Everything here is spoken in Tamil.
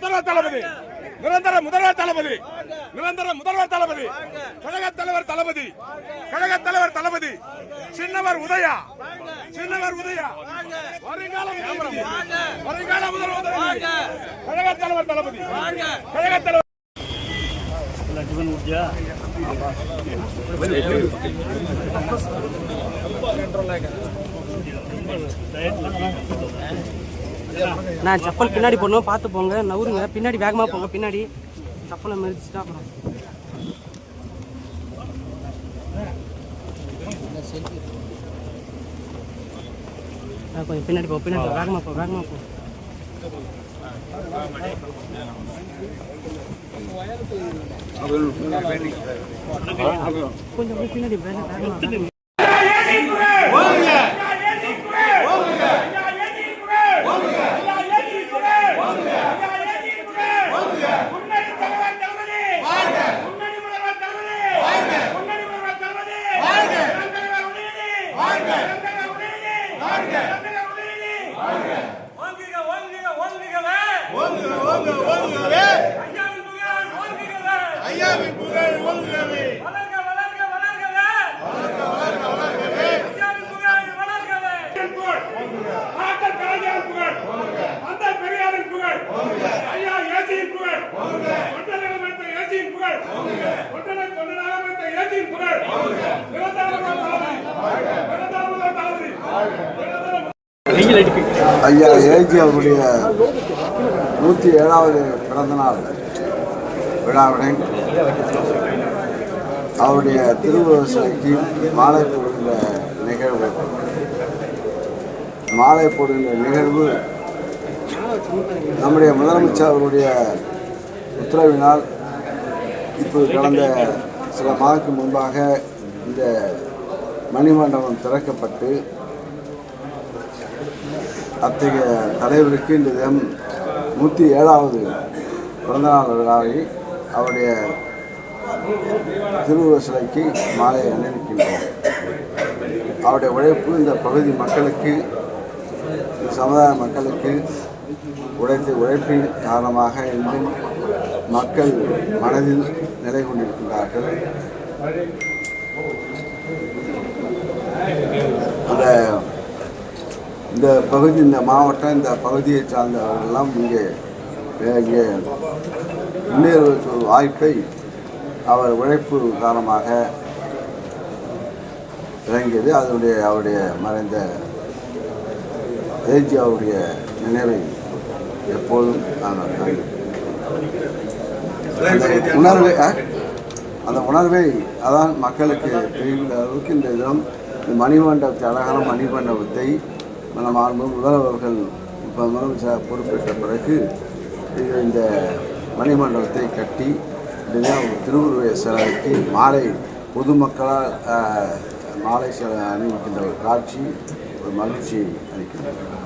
முதல்வர் தளபதி. நிரந்தர முதல்வர் தளபதி. நிரந்தர முதல்வர் தளபதி. கழக தலைவர் தளபதி. கழக தலைவர் தளபதி. சின்னவர் உதயா. சின்னவர் உதயா. வருங்கால முதல்வர். வருங்கால முதல்வர் தளபதி. கழக தலைவர் தளபதி. கழக தலைவர் நான் செப்பல் பின்னாடி போடணும் பார்த்து போங்க. நவுருங்க. பின்னாடி வேகமாக போங்க பின்னாடி. செப்பலை மிதிச்சுட்டா அப்புறம். ஆ, கொஞ்சம் பின்னாடி போ பின்னாடி போ. வேகமாக போ வேகமாக போ. கொஞ்சம் பின்னாடி வேக வேகமாக ஐயாவின் புகழ் ஓங்குகவே வளர்க வளர்க வளர்கவே வளர்க வளர்க வளர்கவே ஐயாவின் புகழ் வளர்கவே புகழ் டாக்டர் கலைஞரின் புகழ் அந்த பெரியாரின் புகழ் ஐயா ஏசியின் புகழ் தொண்டர்கள் அமைத்த ஏசியின் புகழ் தொண்டனை தொண்டனாக அமைத்த ஏசியின் புகழ் நிரந்தர தளபதி நிரந்தர முதல்வர் தளபதி நிரந்தர ஐயா ஏஜி அவருடைய நூற்றி ஏழாவது பிறந்தநாள் விழாவினை அவருடைய திருவுருவ சிலைக்கு மாலை போடுகின்ற நிகழ்வு. மாலை போடுகின்ற நிகழ்வு நம்முடைய முதலமைச்சர் அவருடைய உத்தரவினால் இப்போது கடந்த சில மாதத்துக்கு முன்பாக இந்த மணிமண்டபம் திறக்கப்பட்டு அத்தகைய தலைவருக்கு இந்த தினம் நூற்றி ஏழாவது பிறந்தநாள் விழாவை அவருடைய திருவுருவ சிலைக்கு மாலை அணிவிக்கின்றோம் அவருடைய உழைப்பு இந்த பகுதி மக்களுக்கு இந்த சமுதாய மக்களுக்கு உழைத்து உழைப்பின் காரணமாக இன்றும் மக்கள் மனதில் நிலை கொண்டிருக்கின்றார்கள். அந்த இந்த பகுதி இந்த மாவட்டம் இந்த பகுதியை சார்ந்தவர்கள்லாம் இங்கே இங்கே முன்னேறுவதற்கு ஒரு வாய்ப்பை அவர் உழைப்பு காரணமாக இறங்கியது. அதனுடைய அவருடைய மறைந்த ஏஜி அவருடைய நினைவை எப்போதும் நாங்கள் உணர்வை அந்த உணர்வை அதான் மக்களுக்கு தெரிகின்ற அளவுக்கு இந்த தினம் இந்த மணிமண்டபத்தை அழகான மணிமண்டபத்தை நம்ம மாண்பு முதல்வர்கள் இப்போ முதலமைச்சர் பொறுப்பேற்ற பிறகு இது இந்த மணிமண்டபத்தை கட்டி இந்த தினம் திருவுருவ சிலைக்கு மாலை பொதுமக்களால் மாலை சிலை அணிவிக்கின்ற ஒரு காட்சி ஒரு மகிழ்ச்சியை அளிக்கின்றது